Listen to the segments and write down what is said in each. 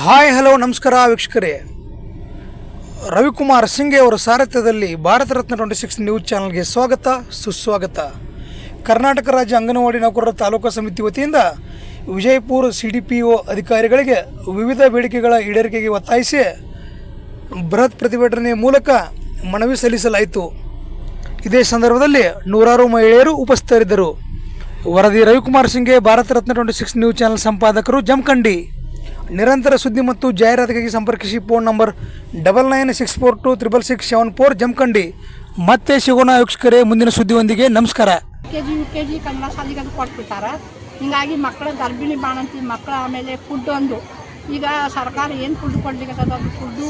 Hi, hello, ನಮಸ್ಕಾರ ವೀಕ್ಷಕರೇ. ರವಿಕುಮಾರ್ ಸಿಂಗೆ ಅವರ ಸಾರಥ್ಯದಲ್ಲಿ Bharat Ratna twenty six news ಚಾನಲ್ಗೆ ಸ್ವಾಗತ, ಸುಸ್ವಾಗತ. ಕರ್ನಾಟಕ ರಾಜ್ಯ ಅಂಗನವಾಡಿ ನೌಕರರ ತಾಲೂಕು ಸಮಿತಿ ವತಿಯಿಂದ Vijayapura C D P O ಅಧಿಕಾರಿಗಳಿಗೆ ವಿವಿಧ ಬೇಡಿಕೆಗಳ ಈಡೇರಿಕೆಗೆ ಒತ್ತಾಯಿಸಿ ಬೃಹತ್ ಪ್ರತಿಭಟನೆಯ ಮೂಲಕ ಮನವಿ ಸಲ್ಲಿಸಲಾಯಿತು. ಇದೇ ಸಂದರ್ಭದಲ್ಲಿ ನೂರಾರು ಮಹಿಳೆಯರು ಉಪಸ್ಥಿತರಿದ್ದರು. ವರದಿ Ravikumar Singe Bharat Ratna twenty six news channel ಸಂಪಾದಕರು Jamkhandi. ನಿರಂತರ ಸುದ್ದಿ ಮತ್ತು ಜಾಹೀರಾತಿಗಾಗಿ ಸಂಪರ್ಕಿಸಿ phone number double nine six four two triple six seven four Jamakhandi. ಮತ್ತೆ ಸಿಗೋಣ ವೀಕ್ಷಕರೇ ಮುಂದಿನ ಸುದ್ದಿಯೊಂದಿಗೆ. ನಮಸ್ಕಾರ. K G U K G Kannada ಶಾಲೆಗೆ ಅದು ಹಿಂಗಾಗಿ ಮಕ್ಕಳ ಗರ್ಭಿಣಿ ಬಾಣಂತಿ ಮಕ್ಕಳ ಆಮೇಲೆ ಫುಡ್ ಒಂದು. ಈಗ ಸರ್ಕಾರ ಏನು ಫುಡ್ ಕೊಡ್ಲಿಕ್ಕೆ ಅದು ಫುಡ್ಡು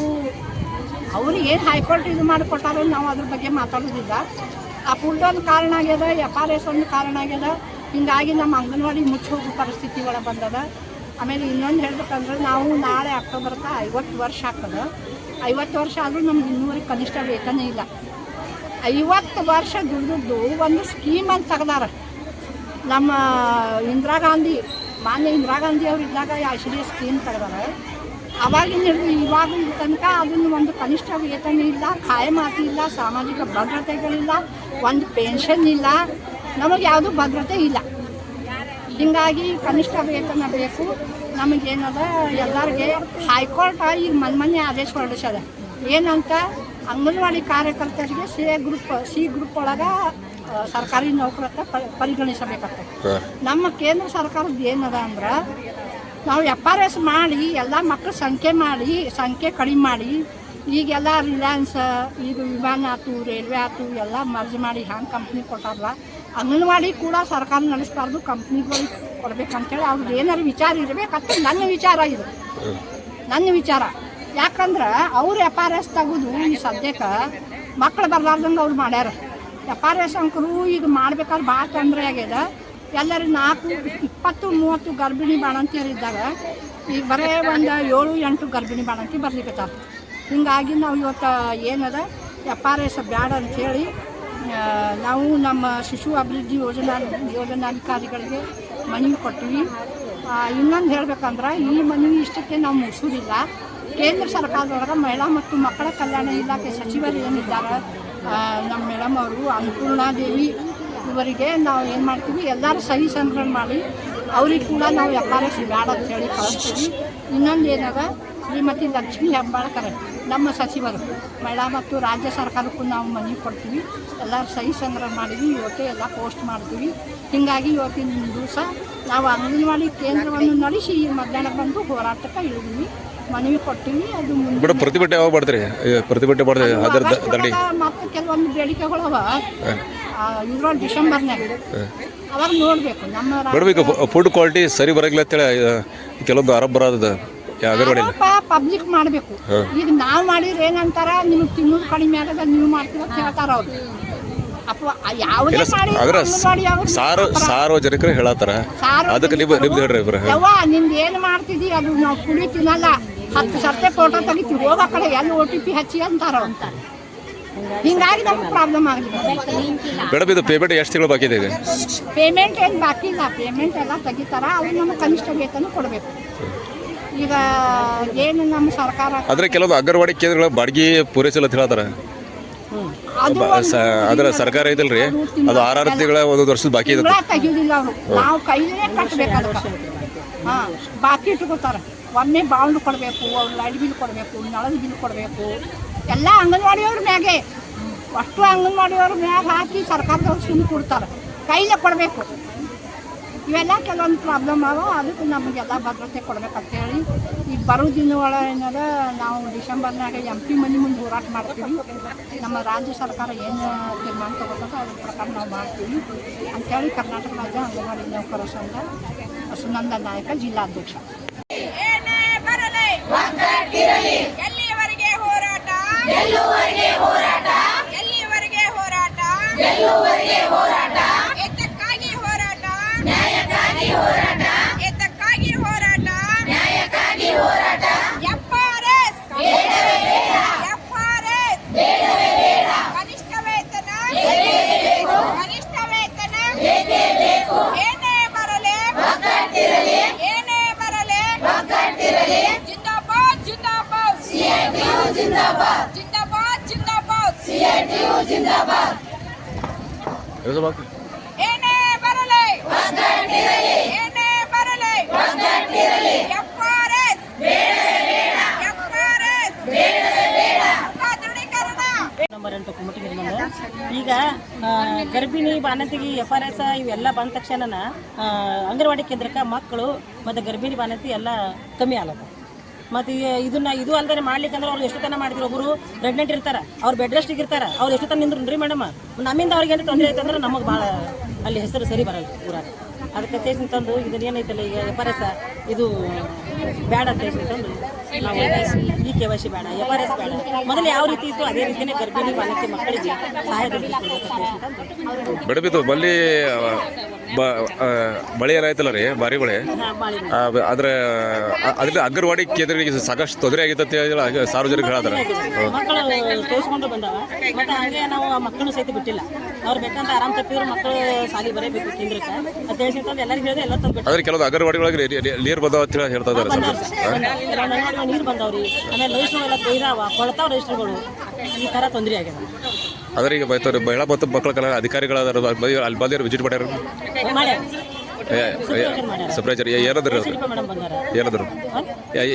ಅವ್ರು ಏನು ಹೈಕೋರ್ಟ್ ಇದು ಮಾಡಿಕೊಟ್ಟಾರೋ ನಾವು ಅದ್ರ ಬಗ್ಗೆ ಮಾತಾಡೋದಿಲ್ಲ. ಆ ಫುಡ್ ಒಂದು ಕಾರಣ ಆಗ್ಯದ ಎಫ್ ಆರ್ ಎಸ್ ಒಂದು ಕಾರಣ ಆಗ್ಯದ. ಹಿಂಗಾಗಿ ನಮ್ಮ ಅಂಗನವಾಡಿ ಮುಚ್ಚಿ ಪರಿಸ್ಥಿತಿ ಒಳಗೆ ಬಂದದ. ಆಮೇಲೆ ಇನ್ನೊಂದು ಹೇಳ್ಬೇಕಂದ್ರೆ ನಾವು ನಾಳೆ ಅಕ್ಟೋಬರ್ಗೆ ಐವತ್ತು ವರ್ಷ ಆಗ್ತದೆ. ಐವತ್ತು ವರ್ಷ ಆದರೂ ನಮ್ಗೆ ಇನ್ನೂವರೆಗೆ ಕನಿಷ್ಠ ವೇತನೇ ಇಲ್ಲ. ಐವತ್ತು ವರ್ಷ ದುಡಿದು ಒಂದು ಸ್ಕೀಮ್ ಅಂತ ತೆಗ್ದಾರ. ನಮ್ಮ ಇಂದಿರಾ ಗಾಂಧಿ, ಮಾನ್ಯ ಇಂದಿರಾ ಗಾಂಧಿ ಅವ್ರು ಇದ್ದಾಗ ಆಶ್ರಯ ಸ್ಕೀಮ್ ತೆಗ್ದಾರ. ಅವಾಗಿನ ಹಿಡಿದು ತನಕ ಅದನ್ನು ಒಂದು ಕನಿಷ್ಠ ವೇತನ ಇಲ್ಲ ಖಾಯಮಾತಿ ಇಲ್ಲ, ಸಾಮಾಜಿಕ ಭದ್ರತೆಗಳಿಲ್ಲ, ಒಂದು ಪೆನ್ಷನ್ ಇಲ್ಲ. ನಮಗೆ ಯಾವುದೂ ಭದ್ರತೆ ಇಲ್ಲ. ಹಿಂಗಾಗಿ ಕನಿಷ್ಠ ವೇತನ ಬೇಕು. ನಮಗೇನದ? ಎಲ್ಲರಿಗೆ ಹೈಕೋರ್ಟ್ ಈಗ ಮನ್ ಆದೇಶ ಹೊರಡಿಸ್ಯದ ಏನಂತ? ಅಂಗನವಾಡಿ ಕಾರ್ಯಕರ್ತರಿಗೆ C A group C group ಒಳಗೆ ಸರ್ಕಾರಿ ನೌಕರತ್ತ ಪರಿಗಣಿಸಬೇಕಾಗ್ತದೆ. ನಮ್ಮ ಕೇಂದ್ರ ಸರ್ಕಾರದ ಏನದ ಅಂದ್ರೆ ನಾವು ಎಫ್ ಆರ್ ಎಸ್ ಮಾಡಿ ಎಲ್ಲ ಮಕ್ಕಳ ಸಂಖ್ಯೆ ಮಾಡಿ ಸಂಖ್ಯೆ ಕಡಿಮೆ ಮಾಡಿ ಈಗೆಲ್ಲ ರಿಲಯನ್ಸ್ ಈಗ ವಿಮಾನ ಆಯ್ತು ರೈಲ್ವೆ ಆಯ್ತು ಎಲ್ಲ ಮರ್ಜ್ ಮಾಡಿ ಹ್ಯಾಂಗೆ ಕಂಪ್ನಿ ಕೊಟ್ಟಾರಲ್ಲ ಅಂಗನವಾಡಿ ಕೂಡ ಸರ್ಕಾರ ನಡೆಸಬಾರ್ದು ಕಂಪ್ನಿಗಳಿಗೆ ಕೊಡ್ಬೇಕಂತೇಳಿ ಅವ್ರದ್ದು ಏನಾರು ವಿಚಾರ ಇರಬೇಕಂತ ನನ್ನ ವಿಚಾರ ಇದು. ನನ್ನ ವಿಚಾರ. ಯಾಕಂದ್ರೆ ಅವ್ರು ಎಫ್ ಆರ್ ಎಸ್ ತೆಗೆದು ಈ ಸದ್ಯಕ್ಕೆ ಮಕ್ಳು ಬರ್ಲಾರ್ದಂಗೆ ಅವ್ರು ಮಾಡ್ಯಾರ. ಎಫ್ ಆರ್ ಎಸ್ ಅಂಕರು ಈಗ ಮಾಡ್ಬೇಕಾದ್ರೆ ಭಾಳ ತೊಂದರೆ ಆಗ್ಯದ. ಎಲ್ಲರೂ ನಾಲ್ಕು, ಇಪ್ಪತ್ತು, ಮೂವತ್ತು ಗರ್ಭಿಣಿ ಬಾಣಂತಿಯರಿದ್ದಾಗ ಈಗ ಬರೇ ಒಂದು ಏಳು, ಎಂಟು ಗರ್ಭಿಣಿ ಬಾಣಂತಿ ಬರ್ಲಿಕ್ಕತ್ತಾರ ಹಿಂಗಾಗಿ ನಾವು ಇವತ್ತು ಏನದ ಎಫ್ ಆರ್ ಎಸ್ ಬ್ಯಾಡ ಅಂಥೇಳಿ ನಾವು ನಮ್ಮ ಶಿಶು ಅಭಿವೃದ್ಧಿ ಯೋಜನಾ ಯೋಜನಾಧಿಕಾರಿಗಳಿಗೆ ಮನವಿ ಕೊಟ್ಟಿವಿ ಇನ್ನೊಂದು ಹೇಳ್ಬೇಕಂದ್ರೆ ಈ ಮನವಿ ಇಷ್ಟಕ್ಕೆ ನಾವು ಮುಗಿಸೋದಿಲ್ಲ. ಕೇಂದ್ರ ಸರ್ಕಾರದೊಳಗೆ ಮಹಿಳಾ ಮತ್ತು ಮಕ್ಕಳ ಕಲ್ಯಾಣ ಇಲಾಖೆ ಸಚಿವರು ಏನಿದ್ದಾರೆ ನಮ್ಮ ಮೇಡಮ್ ಅವರು ಅನ್ನಪೂರ್ಣಾದೇವಿ ಇವರಿಗೆ ನಾವು ಏನು ಮಾಡ್ತೀವಿ, ಎಲ್ಲರೂ ಸಹಿ ಸಂಗ್ರಹ ಮಾಡಿ, ಅವ್ರಿಗೆ ಕೂಡ ನಾವು ಎಫ್ ಆರ್ ಎಸ್ ಬ್ಯಾಡ ಅಂತೇಳಿ ಕಳಿಸ್ತೀವಿ. ಇನ್ನೊಂದು ಏನಾಗ ಶ್ರೀಮತಿ ಲಕ್ಷ್ಮೀ ಹೆಬ್ಬಾಳ್ಕರ್ ನಮ್ಮ ಸಚಿವರು ಮಹಿಳಾ ಮತ್ತು ರಾಜ್ಯ ಸರ್ಕಾರಕ್ಕೂ ನಾವು ಮನವಿ ಕೊಡ್ತೀವಿ. ಎಲ್ಲರೂ ಸಹಿ ಸಂಗ್ರಹ ಮಾಡಿದ್ವಿ ಇವತ್ತೇ ಎಲ್ಲ ಪೋಸ್ಟ್ ಮಾಡ್ತೀವಿ. ಹೀಗಾಗಿ ಇವತ್ತಿನ ದಿವಸ ನಾವು ಅಂಗನವಾಡಿ ಕೇಂದ್ರವನ್ನು ನಡೆಸಿ ಮಧ್ಯಾಹ್ನ ಬಂದು ಹೋರಾಟಕ್ಕೆ ಇಳಿದೀವಿ. ಮನವಿ ಕೊಟ್ಟಿವಿ ಅದು ಮುಂದೆ ಬಿಡ ಪ್ರತಿಭಟನೆ ಯಾವಾಗ ಮಾಡ್ತೀರಿ? ಏ, ಪ್ರತಿಭಟನೆ ಮಾಡ್ತೀರಿ? ಅದರ ದ- ದಂಡಿ. ಮತ್ತು ಕೆಲವೊಂದು ಬೇಡಿಕೆಗಳು ಅವ. ಇದ್ರೊಳಗೆ ಡಿಸೆಂಬರ್ನಾಗ ಅವಾಗ ನೋಡಬೇಕು ನಮ್ಮ ಫುಡ್ ಕ್ವಾಲಿಟಿ ಸರಿ ಬರಂಗಿಲ್ಲ ಅಂತೇಳಿ ಕೆಲವೊಂದು ಆರೋಪ ಬರೋದ ಆರೋಪ ಪಬ್ಲಿಕ್ ಮಾಡಬೇಕು. ಈಗ ನಾವು ಮಾಡಿದ್ರೆ ಏನಂತಾರ? ನಿಮ್ಗೆ ತಿನ್ನೋದು ಕಡಿಮೆ ಆಗದ ನೀವು ಮಾಡ್ತೀರ ಅಂತ ಹೇಳ್ತಾರ ಅವ್ರು. ಅಪ್ಪ ಯಾವುದೇ ಮಾಡಿ ಅದ್ರ ಅಂಗನವಾಡಿ ಅವ್ರು ಸಾರು ಸಾರ್ವಜನಿಕರು ಹೇಳತ್ತಾರ. ಅದಕ್ಕೆ ನೀವು ನಿಮ್ದು ಹೇಳ್ರಿ ಇಬ್ರು ಯವ್ವ ನಿಮ್ದು ಏನು ಮಾಡ್ತಿದಿ? ಅದು ನಾವು ಕುಡಿ ತಿನ್ನಲ್ಲ. ಹತ್ತು ಸರ್ತೆ ಫೋಟೋ ತೆಗಿತೀವಿ. ಹೋಗ ಕಡೆ ಎಲ್ಲಿ ಓ ಟಿ ಪಿ ಹಚ್ಚಿ ಅಂತಾರ ಅಂತ ಹಿಂಗಾಗಿ ನಮ್ಗೆ ಪ್ರಾಬ್ಲಮ್ ಆಗಲಿಲ್ಲ. ಮೇಡಮ್ ಇದು ಪೇಮೆಂಟ್ ಎಷ್ಟು ತಿಂಗಳು ಬಾಕಿ ಇದೆ ಈಗ? ಪೇಮೆಂಟ್ ಏನು ಬಾಕಿ ಇಲ್ಲ. ಪೇಮೆಂಟ್ ಎಲ್ಲ ತೆಗಿತಾರ. ಅವ್ರು ನಮಗೆ ಕನಿಷ್ಠ ವೇತನ ಕೊಡಬೇಕು. ಈಗ ಏನು ನಮ್ಮ ಸರ್ಕಾರ ಆದ್ರೆ ಕೆಲವು ಅಂಗನವಾಡಿ ಕೇಂದ್ರಗಳ ಬಾಡಿಗೆ ಪೂರೈಸಲ್ಲ ಅಂತ ಹೇಳ್ತಾರ. ಅದರ ಸರ್ಕಾರ ಐತಲ್ರಿ ಅದು ಆರಾರು ತಿಂಗಳ ಒಂದು ವರ್ಷದ ಬಾಕಿ ಇದೆ ತೆಗಿಯೋದಿಲ್ಲ ಅವರು. ನಾವು ಕೈಲೇ ಕಟ್ಟಬೇಕು ಅದಕ್ಕೆ. ಹಾಂ ಬಾಕಿ ಇಟ್ಕೋತಾರೆ. ಒಮ್ಮೆ ಬಾಂಡ್ ಕೊಡಬೇಕು ಅವ್ರು ಲೈಟ್ ಬಿಲ್ ಕೊಡಬೇಕು ನಳದ ಬಿಲ್ ಕೊಡಬೇಕು. ಎಲ್ಲ ಅಂಗನವಾಡಿಯವ್ರ ಮ್ಯಾಗೆ. ಅಷ್ಟು ಅಂಗನವಾಡಿಯವ್ರ ಮ್ಯಾಗ ಹಾಕಿ ಸರ್ಕಾರದವ್ರು ಸುಮ್ಮನೆ ಕೊಡ್ತಾರೆ. ಕೈಲೇ ಕೊಡಬೇಕು. ಇವೆಲ್ಲ ಕೆಲವೊಂದು ಪ್ರಾಬ್ಲಮ್ ಅವ ಅದಕ್ಕೆ ನಮಗೆಲ್ಲ ಭದ್ರತೆ ಕೊಡ್ಬೇಕಂತೇಳಿ ಈ ಬರೋ ದಿನ ಏನಾರ ನಾವು ಡಿಸೆಂಬರ್ನಾಗ ಎಂ ಪಿ ಮನೆ ಮುಂದೆ ಹೋರಾಟ ಮಾಡ್ತೀವಿ. ನಮ್ಮ ರಾಜ್ಯ ಸರ್ಕಾರ ಏನು ತೀರ್ಮಾನ ತಗೋತದೋ ಅದ್ರ ಪ್ರಕಾರ ನಾವು ಮಾಡ್ತೀವಿ. ಅಂಥೇಳಿ ಕರ್ನಾಟಕ ರಾಜ್ಯ ಅಂಗನವಾಡಿ ನೌಕರ ಸಂಘ ಸುನಂದ ನಾಯಕ, ಜಿಲ್ಲಾಧ್ಯಕ್ಷ. ಈಗ ಗರ್ಭಿಣಿ ಬಾನಂತಿಗೆ ಎಫ್ ಆರ್ ಎಸ್ ಇವೆಲ್ಲ ಬಂದ ತಕ್ಷಣನ ಅಂಗನವಾಡಿ ಕೇಂದ್ರಕ್ಕೆ ಮಕ್ಕಳು ಮತ್ತು ಗರ್ಭಿಣಿ ಬಾನಂತಿ ಎಲ್ಲ ಕಮ್ಮಿ ಆಗತ್ತೆ ಮತ್ತು ಇದನ್ನ ಇದು ಅಲ್ದೇ ಮಾಡ್ಲಿಕ್ಕಂದ್ರೆ ಅವ್ರು ಎಷ್ಟು ತನ ಮಾಡ್ತೀರಿ? ಒಬ್ಬರು ಪ್ರೆಗ್ನೆಂಟ್ ಇರ್ತಾರೆ, ಅವ್ರು ಬೆಡ್ ರೆಸ್ಟಿಗೆ ಇರ್ತಾರೆ, ಅವ್ರು ಎಷ್ಟು ತನ ರೀ ಮೇಡಮ್? ನಮ್ಮಿಂದ ಅವ್ರಿಗೆ ಏನು ತೊಂದರೆ ಆಯ್ತಂದ್ರೆ ನಮಗೆ ಭಾಳ ಅಲ್ಲಿ ಹೆಸರು ಸರಿ ಬರಲ್ಲ ಊರಾಗ ಅದಕ್ಕೆ ತೇಸಿನ ತಂದು ಇದನ್ನ ಏನೈತಲ್ಲ ಈಗ ಎಫ್ ಇದು ಬೇಡ ಅಂತ ತಂದು ನಾವು ಈ ಕೆ ವೈ ಸಿ ಬೇಡ ಎಫ್ ಬೇಡ ಮೊದಲು ಯಾವ ರೀತಿ ಇತ್ತು ಅದೇ ರೀತಿನೇ ಗರ್ಭಿಣಿ ಬಾಲಕಿ ಮಕ್ಕಳಿಗೆ ಸಹಾಯ ಬಲ್ಲಿ ಬ ಮಳೆ ಏನಾಯ್ತಲ್ಲ ರೀ? ಭಾರಿ ಮಳೆ. ಆದ್ರೆ ಅದ್ರಲ್ಲಿ ಅಂಗನವಾಡಿ ಕೇಂದ್ರಗಳಿಗೆ ಸಾಕಷ್ಟು ತೊಂದರೆ ಆಗಿತ್ತು ಅಂತ ಹೇಳಿ ಸಾರ್ವಜನಿಕ ಹೇಳ್ತಾರೆ ಮಕ್ಕಳು ತೋರಿಸ್ಕೊಂಡು ಬಂದಾವ. ಮತ್ತೆ ಹಾಗೆ ನಾವು ಆ ಮಕ್ಕಳು ಸಹಿತ ಬಿಟ್ಟಿಲ್ಲ. ಅವ್ರು ಬೇಕಂತ ಆರಾಮ್ ತಪ್ಪಿದ್ರು ಮಕ್ಕಳು ಸಾಲಿ ಬರಬೇಕು ಕೇಂದ್ರಕ್ಕೆ. ಅಂತ ಹೇಳಿ ತಂದು ಎಲ್ಲರಿಗೂ ಹೇಳಿದೆ ಎಲ್ಲ ತಂದು ಬಿಟ್ಟು ಆದ್ರೆ ಕೆಲವೊಂದು ಅಂಗನವಾಡಿಗಳಿಗೆ ನೀ- ನೀ- ನೀರು ಬಂದಾವ ಅಂತ ಹೇಳಿ ಹೇಳ್ತಾ ಇದ್ದಾರೆ ಸರ್. ನೀರು ಬಂದವ್ರಿ. ಆಮೇಲೆ ಕೊಯ್ದಾವ ಕೊಳ್ತಾವ ರಿಜಿಸ್ಟ್ರುಗಳು ಈ ತರ ತೊಂದರೆ ಆಗ್ಯದ. ಆದ್ರೆ ಈಗ ಬೈತಾರೆ ಮಹಿಳಾ ಮತ್ತು ಮಕ್ಕಳ ಕಲ್ಯಾಣ ಅಧಿಕಾರಿಗಳಾದ್ರು ಅಲ್ಲಿ ಬಂದಿರೋ ವಿಸಿಟ್ ಮಾಡ್ಯಾರ? ಮಾಡ್ಯಾರ ಏನದ್ರಿ ಏನಂದ್ರಿ? ಅದು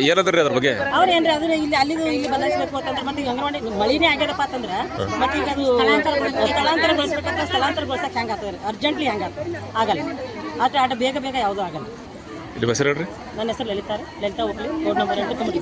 ಏನಂದ್ರು ಅದ್ರ ಬಗ್ಗೆ? ಅವ್ರು ಏನ್ರಿ ಅದನ್ನ ಇಲ್ಲಿ ಅಲ್ಲಿದು ಇಲ್ಲಿ ಬದಲಾಯಿಸಬೇಕು ಅಂತಂದ್ರೆ ಮತ್ತೆ ಈಗ ಅಂಗನವಾಡಿ ಮಳಿನೇ ಆಗ್ಯದಪ್ಪ ಅಂತಂದ್ರೆ ಮತ್ತೆ ಈಗ ಅದು ಸ್ಥಳಾಂತರಗೊಳಿಸ್ಬೇಕಂತ ಸ್ಥಳಾಂತರಗೊಳಿಸಕ್ಕೆ ಹೆಂಗೆ ಆಗ್ತದೆ ಅರ್ಜೆಂಟ್ಲಿ ಹೆಂಗೆ ಆಗಲ್ಲ. ಆಟ ಆಟ ಬೇಗ ಬೇಗ ಯಾವುದೂ ಆಗಲ್ಲ. ಇಲ್ಲಿ ಹೆಸರು ಹೇಳ್ರಿ? ನನ್ನ ಹೆಸರು ಲಲಿತಾ. ಲಲಿತಾ ಹೋಗ್ಲಿ ಕೋಡ್ ನಂಬರ್ ಎಂಟು ಕಮಿಟಿ